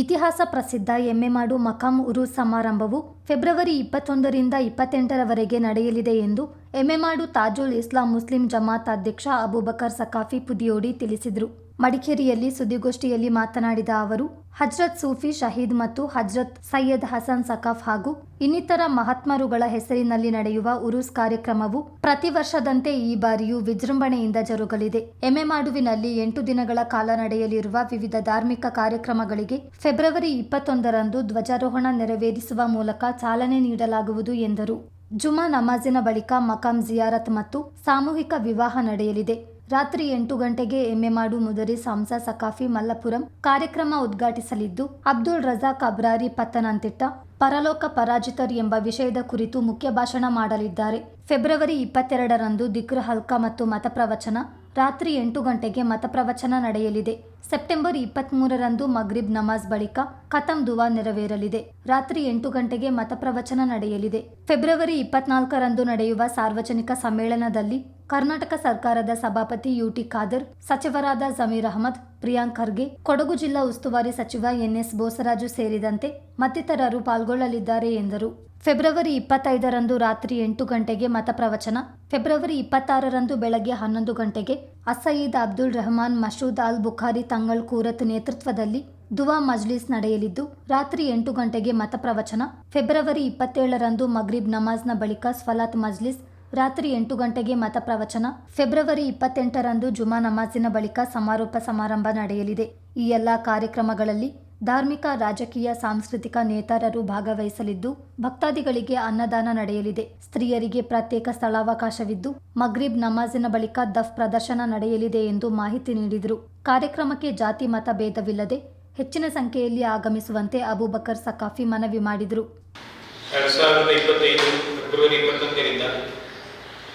ಇತಿಹಾಸ ಪ್ರಸಿದ್ಧ ಎಮ್ಮೆಮಾಡು ಮಕಾಂ ಉರು ಸಮಾರಂಭವು ಫೆಬ್ರವರಿ ಇಪ್ಪತ್ತೊಂದರಿಂದ ಇಪ್ಪತ್ತೆಂಟರವರೆಗೆ ನಡೆಯಲಿದೆ ಎಂದು ಎಮ್ಮೆಮಾಡು ತಾಜುಲ್ ಇಸ್ಲಾಂ ಮುಸ್ಲಿಂ ಜಮಾತ್ ಅಧ್ಯಕ್ಷ ಅಬೂಬಕರ್ ಸಕಾಫಿ ಪುದಿಯೋಡಿ ತಿಳಿಸಿದರು. ಮಡಿಕೇರಿಯಲ್ಲಿ ಸುದ್ದಿಗೋಷ್ಠಿಯಲ್ಲಿ ಮಾತನಾಡಿದ ಅವರು, ಹಜ್ರತ್ ಸೂಫಿ ಶಹೀದ್ ಮತ್ತು ಹಜ್ರತ್ ಸೈಯದ್ ಹಸನ್ ಸಕಾಫ್ ಹಾಗೂ ಇನ್ನಿತರ ಮಹಾತ್ಮರುಗಳ ಹೆಸರಿನಲ್ಲಿ ನಡೆಯುವ ಉರುಸ್ ಕಾರ್ಯಕ್ರಮವು ಪ್ರತಿ ವರ್ಷದಂತೆ ಈ ಬಾರಿಯೂ ವಿಜೃಂಭಣೆಯಿಂದ ಜರುಗಲಿದೆ. ಎಮೆಮಾಡುವಿನಲ್ಲಿ ಎಂಟು ದಿನಗಳ ಕಾಲ ನಡೆಯಲಿರುವ ವಿವಿಧ ಧಾರ್ಮಿಕ ಕಾರ್ಯಕ್ರಮಗಳಿಗೆ ಫೆಬ್ರವರಿ ಇಪ್ಪತ್ತೊಂದರಂದು ಧ್ವಜಾರೋಹಣ ನೆರವೇರಿಸುವ ಮೂಲಕ ಚಾಲನೆ ನೀಡಲಾಗುವುದು ಎಂದರು. ಜುಮಾ ನಮಾಜಿನ ಬಳಿಕ ಮಕಾಂ ಜಿಯಾರತ್ ಮತ್ತು ಸಾಮೂಹಿಕ ವಿವಾಹ ನಡೆಯಲಿದೆ. ರಾತ್ರಿ ಎಂಟು ಗಂಟೆಗೆ ಎಮ್ಮೆಮಾಡು ಮುದರಿ ಸಾಂಸಾ ಸಕಾಫಿ ಮಲ್ಲಪುರಂ ಕಾರ್ಯಕ್ರಮ ಉದ್ಘಾಟಿಸಲಿದ್ದು ಅಬ್ದುಲ್ ರಜಾಕ್ ಅಬ್ರಾರಿ ಪತ್ತನಂತಿಟ್ಟ ಪರಲೋಕ ಪರಾಜಿತರು ಎಂಬ ವಿಷಯದ ಕುರಿತು ಮುಖ್ಯ ಭಾಷಣ ಮಾಡಲಿದ್ದಾರೆ. ಫೆಬ್ರವರಿ ಇಪ್ಪತ್ತೆರಡರಂದು ದಿಕ್ರ ಹಲ್ಕಾ ಮತ್ತು ಮತಪ್ರವಚನ. ರಾತ್ರಿ ಎಂಟು ಗಂಟೆಗೆ ಮತಪ್ರವಚನ ನಡೆಯಲಿದೆ. ಸೆಪ್ಟೆಂಬರ್ ಇಪ್ಪತ್ತ್ಮೂರರಂದು ಮಗ್ರಿಬ್ ನಮಾಜ್ ಬಳಿಕ ಖತಮ್ ದುವಾ ನೆರವೇರಲಿದೆ. ರಾತ್ರಿ ಎಂಟು ಗಂಟೆಗೆ ಮತಪ್ರವಚನ ನಡೆಯಲಿದೆ. ಫೆಬ್ರವರಿ ಇಪ್ಪತ್ನಾಲ್ಕರಂದು ನಡೆಯುವ ಸಾರ್ವಜನಿಕ ಸಮ್ಮೇಳನದಲ್ಲಿ ಕರ್ನಾಟಕ ಸರ್ಕಾರದ ಸಭಾಪತಿ ಯುಟಿ ಖಾದರ್, ಸಚಿವರಾದ ಜಮೀರ್ ಅಹಮದ್, ಪ್ರಿಯಾಂಕ್ ಖರ್ಗೆ, ಕೊಡಗು ಜಿಲ್ಲಾ ಉಸ್ತುವಾರಿ ಸಚಿವ ಎನ್ಎಸ್ ಬೋಸರಾಜು ಸೇರಿದಂತೆ ಮತ್ತಿತರರು ಪಾಲ್ಗೊಳ್ಳಲಿದ್ದಾರೆ ಎಂದರು. ಫೆಬ್ರವರಿ ಇಪ್ಪತ್ತೈದರಂದು ರಾತ್ರಿ ಎಂಟು ಗಂಟೆಗೆ ಮತಪ್ರವಚನ ಫೆಬ್ರವರಿ ಇಪ್ಪತ್ತಾರರಂದು ಬೆಳಗ್ಗೆ ಹನ್ನೊಂದು ಗಂಟೆಗೆ ಅಸಯೀದ್ ಅಬ್ದುಲ್ ರೆಹಮಾನ್ ಮಶೂದ್ ಅಲ್ ಬುಖಾರಿ ತಂಗಳ್ ಕೂರತ್ ನೇತೃತ್ವದಲ್ಲಿ ದುವಾ ಮಜ್ಲಿಸ್ ನಡೆಯಲಿದ್ದು, ರಾತ್ರಿ ಎಂಟು ಗಂಟೆಗೆ ಮತಪ್ರವಚನ ಫೆಬ್ರವರಿ ಇಪ್ಪತ್ತೇಳರಂದು ಮಗ್ರಿಬ್ ನಮಾಜ್ನ ಬಳಿಕ ಸ್ವಲಾತ್ ಮಜ್ಲಿಸ್ ರಾತ್ರಿ ಎಂಟು ಗಂಟೆಗೆ ಮತ ಪ್ರವಚನ. ಫೆಬ್ರವರಿ ಇಪ್ಪತ್ತೆಂಟರಂದು ಜುಮಾ ನಮಾಜಿನ ಬಳಿಕ ಸಮಾರೋಪ ಸಮಾರಂಭ ನಡೆಯಲಿದೆ. ಈ ಎಲ್ಲ ಕಾರ್ಯಕ್ರಮಗಳಲ್ಲಿ ಧಾರ್ಮಿಕ, ರಾಜಕೀಯ, ಸಾಂಸ್ಕೃತಿಕ ನೇತಾರರು ಭಾಗವಹಿಸಲಿದ್ದು, ಭಕ್ತಾದಿಗಳಿಗೆ ಅನ್ನದಾನ ನಡೆಯಲಿದೆ. ಸ್ತ್ರೀಯರಿಗೆ ಪ್ರತ್ಯೇಕ ಸ್ಥಳಾವಕಾಶವಿದ್ದು, ಮಗ್ರಿಬ್ ನಮಾಜಿನ ಬಳಿಕ ದಫ್ ಪ್ರದರ್ಶನ ನಡೆಯಲಿದೆ ಎಂದು ಮಾಹಿತಿ ನೀಡಿದರು. ಕಾರ್ಯಕ್ರಮಕ್ಕೆ ಜಾತಿ ಮತ ಭೇದವಿಲ್ಲದೆ ಹೆಚ್ಚಿನ ಸಂಖ್ಯೆಯಲ್ಲಿ ಆಗಮಿಸುವಂತೆ ಅಬೂಬಕರ್ ಸಕಾಫಿ ಮನವಿ ಮಾಡಿದರು.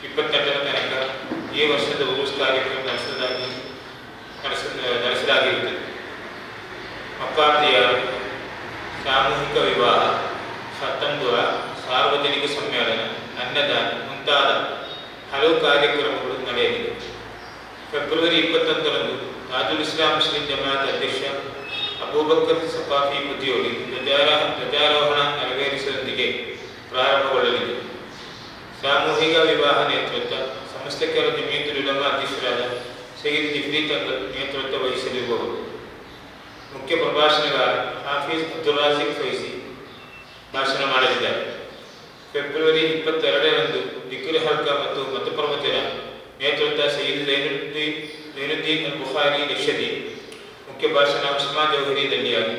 ಇಪ್ಪತ್ತೆಂಟರ ತನಕ ಈ ವರ್ಷದ ಉರುಸ್ ಕಾರ್ಯಕ್ರಮ ನಡೆಸಿದಾಗಿ ನಡೆಸ ನಡೆಸಲಾಗಿರುತ್ತದೆ. ಮಕ್ಕಾತಿಯ ಸಾಮೂಹಿಕ ವಿವಾಹ, ಸತ್ತಂಬುರ ಸಾರ್ವಜನಿಕ ಸಮ್ಮೇಳನ ಅನ್ನದಾನ ಮುಂತಾದ ಹಲವು ಕಾರ್ಯಕ್ರಮಗಳು ನಡೆಯಲಿವೆ. ಫೆಬ್ರವರಿ ಇಪ್ಪತ್ತೊಂದರಂದು ತಾಜುಲ್ ಇಸ್ಲಾಂ ಮುಸ್ಲಿಂ ಜಮಾತ್ ಅಧ್ಯಕ್ಷ ಅಬೂಬಕರ್ ಸಫಾಫಿ ಉದ್ಯೋಗಿ ಧ್ವಜಾರ ಧ್ವಜಾರೋಹಣ ನೆರವೇರಿಸುವುದರೊಂದಿಗೆ ಪ್ರಾರಂಭಗೊಳ್ಳಲಿದೆ. ಸಾಮೂಹಿಕ ವಿವಾಹ ನೇತೃತ್ವ. ಜಮೀತು ಉಲಮಾ ಅಧ್ಯಕ್ಷರಾದ ಸೈಯದ್ ಜಿಫ್ರಿ ತಂಗಲ್ ನೇತೃತ್ವ ವಹಿಸಲಿರುವವರು ಮುಖ್ಯ ಪ್ರಭಾಷಣಗಾರ ಹಾಫೀಸ್ ಅಬ್ದುಲ್ ರಾಜಿಕ್ ಫೈಸಿ ಭಾಷಣ ಮಾಡಲಿದ್ದಾರೆ. ಫೆಬ್ರವರಿ ಇಪ್ಪತ್ತೆರಡರಂದು ದಿಕ್ಕುರಿ ಹಲ್ಕ ಮತ್ತು ಮತಪ್ರವಚನ ನೇತೃತ್ವ ಸೈಯದ್ ಜೈನುದ್ದೀನ್ ಜೈನುದ್ದೀನ್ ಅಲ್ ಬುಖಾರಿ ನಿಷದಿ. ಮುಖ್ಯ ಭಾಷಣ ಉಸ್ಮಾನ್ ಜೌಹರಿ ದಲ್ಲಿಯಾಗಿ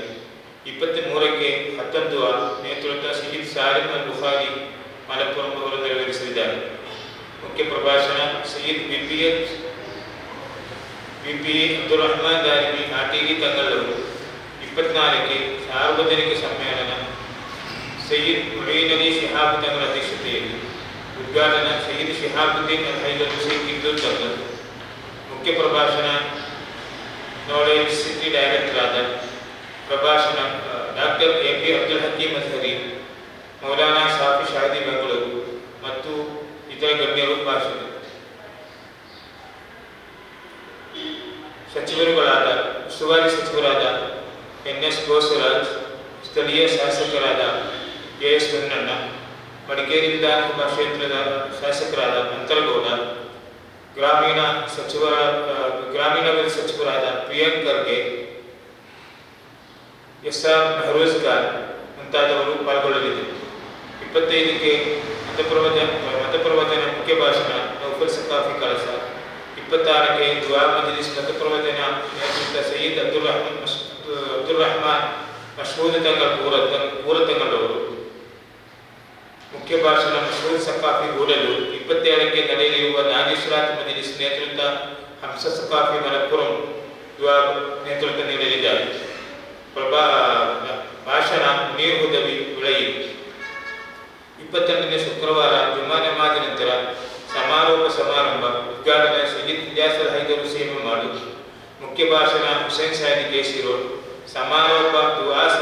ಇಪ್ಪತ್ತ್ ಮೂರಕ್ಕೆ ಹತ್ತೊಂದು ನೇತೃತ್ವ ಸೈಯದ್ ಸಾರಿಮ್ ಅಲ್ ಬುಖಾರಿ ಮಲಪ್ಪುರಂ ಅವರು ನೆರವೇರಿಸಲಿದ್ದಾರೆ ಮುಖ್ಯ ಪ್ರಭಾಷಣ Syed B P H B P Abdul Rahman Darimi ಆಟಿಗಿ ತಂಗಲ್ಲವರು ಇಪ್ಪತ್ನಾಲ್ಕಕ್ಕೆ ಸಾರ್ವಜನಿಕ ಸಮ್ಮೇಳನ ಸೈಯದ್ ಮುರೀನ್ ಅಲಿ ಶಿಹಾಬ್ ತಂಗರ ಅಧ್ಯಕ್ಷತೆಯಲ್ಲಿ ಉದ್ಘಾಟನಾ ಸೈಯದ್ ಶಿಹಾಬುದ್ದೀನ್ ಅಲ್ ಹೈದರ್ ಹುಸೇನ್ ಕಿಂದೂರ್ ತಂಗಲ್ ಮುಖ್ಯ ಪ್ರಭಾಷಣ ನಾಲೆಜ್ ಸಿಟಿ ಡೈರೆಕ್ಟರ್ ಆದ ಪ್ರಭಾಷಣ ಡಾಕ್ಟರ್ ಎ ಮೌಲಾನಾ ಸಾಫಿ ಶಾಹಿದಿ ಬೆಂಗಳೂರು ಮತ್ತು ಇತರ ಗಣ್ಯರು ಭಾಷಣ ಸಚಿವರುಗಳಾದ ಉಸ್ತುವಾರಿ ಸಚಿವರಾದ ಎನ್ ಎಸ್ ಬೋಸರಾಜ್ ಸ್ಥಳೀಯ ಶಾಸಕರಾದ ಎ ಎಸ್ ಹೊನ್ನಣ್ಣ ಮಡಿಕೇರಿ ವಿಧಾನಸಭಾ ಕ್ಷೇತ್ರದ ಶಾಸಕರಾದ ಅಂತರಗೌಡ ಗ್ರಾಮೀಣ ಸಚಿವ ಗ್ರಾಮೀಣಾಭಿವೃದ್ಧಿ ಸಚಿವರಾದ ಪ್ರಿಯಾಂಕ್ ಖರ್ಗೆ, ಎಸ್ ಆರ್ ಮೆಹರೋಜ್ ಖಾನ್ ಮುಂತಾದವರು ಪಾಲ್ಗೊಳ್ಳಲಿದೆ ಇಪ್ಪತ್ತೈದಕ್ಕೆ ಮತಪ್ರವಚನ ಮತಪ್ರವಚನ ಮುಖ್ಯ ಭಾಷಣ ನೌಫಲ್ ಸಕಾಫಿ ಕಳಸ ಇಪ್ಪತ್ತಾರಕ್ಕೆ ದುವಾ ಮಜಲಿಸ್ ಮತಪ್ರವಚನ ನೇತೃತ್ವ ಸಯೀದ್ ಅಬ್ದುಲ್ ರಹಮಾನ್ ಅಬ್ದುಲ್ ರಹಮಾನ್ ಮಶೂದ್ ತಂಗಲ್ ಪೂರ ತಂಗಲವರು ಮುಖ್ಯ ಭಾಷಣ ಮಶ್ಹೂದ್ ಸಕಾಫಿ ಗೂಡಲು. ಇಪ್ಪತ್ತೇಳಕ್ಕೆ ನಡೆಯಲಿರುವ ನಾಗೇಶ್ವರಾತ್ ಮಜಲಿಸ್ ನೇತೃತ್ವ ಹಂಸ ಸಕಾಫಿ ಮಲಪುರಂ ದುವಾ ನೇತೃತ್ವ ನೀಡಲಿದ್ದಾರೆ. ಪ್ರಭಾ, ಭಾಷಣ ನೀರು ಹುದವಿ ವಿಳಯಿ ಇಪ್ಪತ್ತೆಂಟನೇ ಶುಕ್ರವಾರ ಜುಮ್ಮಾ ನಮಾಜ್ ನಂತರ ಸಮಾರೋಪ ಸಮಾರಂಭ, ಉದ್ಘಾಟನೆ ಸಯ್ಯದ್ ಇಲಿಯಾಸಲ್ ಹೈದರು ಸೇವೆ ಮಾಡಿ. ಮುಖ್ಯ ಭಾಷಣ ಹುಸೇನ್ ಸಾಹಿ ಕೇಸಿ ರೋಡ್. ಸಮಾರೋಪ ದುವಾಸ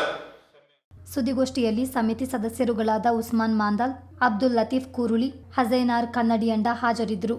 ಸುದ್ದಿಗೋಷ್ಠಿಯಲ್ಲಿ ಸಮಿತಿ ಸದಸ್ಯರುಗಳಾದ ಉಸ್ಮಾನ್ ಮಾಂದಾಲ್, ಅಬ್ದುಲ್ ಲತೀಫ್ ಕುರುಳಿ, ಹಜೈನಾರ್ ಕನ್ನಡಿಯಂಡ ಹಾಜರಿದ್ದರು.